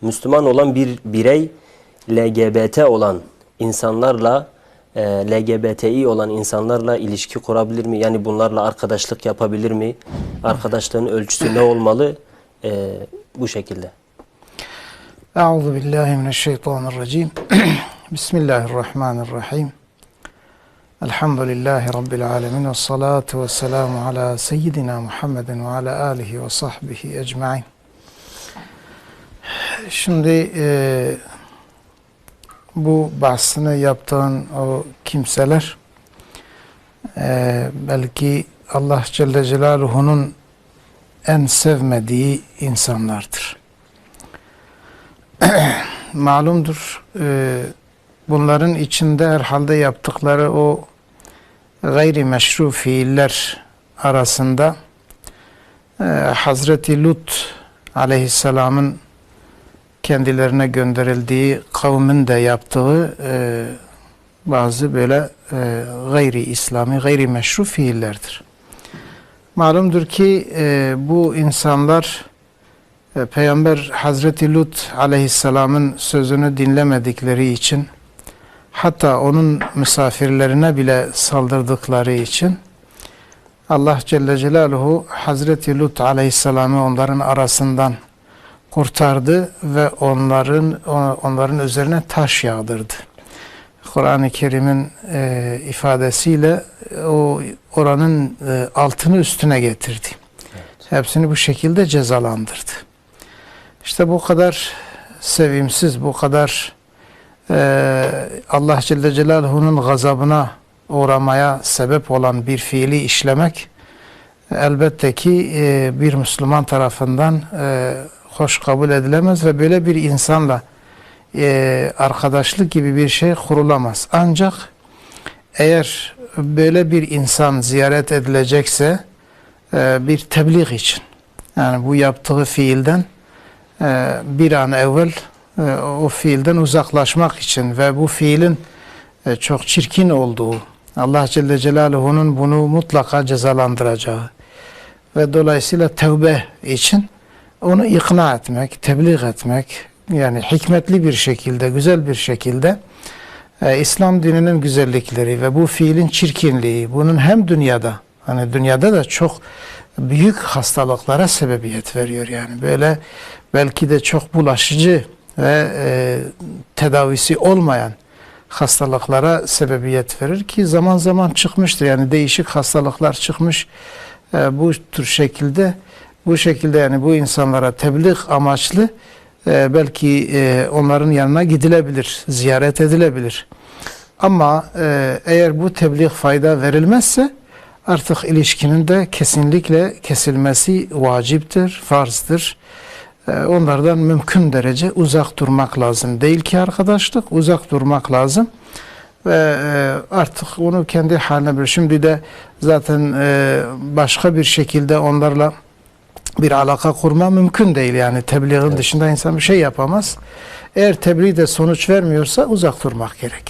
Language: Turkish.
Müslüman olan bir birey LGBT olan insanlarla e, LGBTİ olan insanlarla ilişki kurabilir mi? Yani bunlarla arkadaşlık yapabilir mi? Arkadaşlığın ölçüsü ne olmalı? E, bu şekilde. Euzu billahi mineşşeytanirracim. Bismillahirrahmanirrahim. Elhamdülillahi rabbil alamin ve salatu vesselamu ala seyyidina Muhammedin ve ala alihi ve sahbihi ecmaîn. Şimdi e, bu bahsini yaptığın o kimseler e, belki Allah Celle Celaluhu'nun en sevmediği insanlardır. Malumdur e, bunların içinde herhalde yaptıkları o gayri meşru fiiller arasında e, Hazreti Lut aleyhisselamın kendilerine gönderildiği kavmin de yaptığı e, bazı böyle e, gayri İslami, gayri meşru fiillerdir. Malumdur ki e, bu insanlar e, Peygamber Hazreti Lut aleyhisselamın sözünü dinlemedikleri için hatta onun misafirlerine bile saldırdıkları için Allah Celle Celaluhu Hazreti Lut aleyhisselamı onların arasından kurtardı ve onların onların üzerine taş yağdırdı. Kur'an-ı Kerim'in e, ifadesiyle o oranın e, altını üstüne getirdi. Hepsini bu şekilde cezalandırdı. İşte bu kadar sevimsiz, bu kadar e, Allah Celle Celaluhu'nun gazabına uğramaya sebep olan bir fiili işlemek elbette ki e, bir Müslüman tarafından e, hoş kabul edilemez ve böyle bir insanla e, arkadaşlık gibi bir şey kurulamaz. Ancak eğer böyle bir insan ziyaret edilecekse e, bir tebliğ için yani bu yaptığı fiilden e, bir an evvel e, o fiilden uzaklaşmak için ve bu fiilin e, çok çirkin olduğu Allah Celle Celaluhu'nun bunu mutlaka cezalandıracağı ve dolayısıyla tevbe için onu ikna etmek, tebliğ etmek, yani hikmetli bir şekilde, güzel bir şekilde e, İslam dininin güzellikleri ve bu fiilin çirkinliği, bunun hem dünyada, hani dünyada da çok büyük hastalıklara sebebiyet veriyor yani. Böyle belki de çok bulaşıcı ve e, tedavisi olmayan hastalıklara sebebiyet verir ki zaman zaman çıkmıştır. Yani değişik hastalıklar çıkmış e, bu tür şekilde bu şekilde yani bu insanlara tebliğ amaçlı e, belki e, onların yanına gidilebilir, ziyaret edilebilir. Ama e, eğer bu tebliğ fayda verilmezse artık ilişkinin de kesinlikle kesilmesi vaciptir, farzdır. E, onlardan mümkün derece uzak durmak lazım. Değil ki arkadaşlık, uzak durmak lazım ve e, artık onu kendi haline bir. Şimdi de zaten e, başka bir şekilde onlarla bir alaka kurma mümkün değil yani tebliğin Evet. dışında insan bir şey yapamaz. Eğer tebliğ de sonuç vermiyorsa uzak durmak gerekir.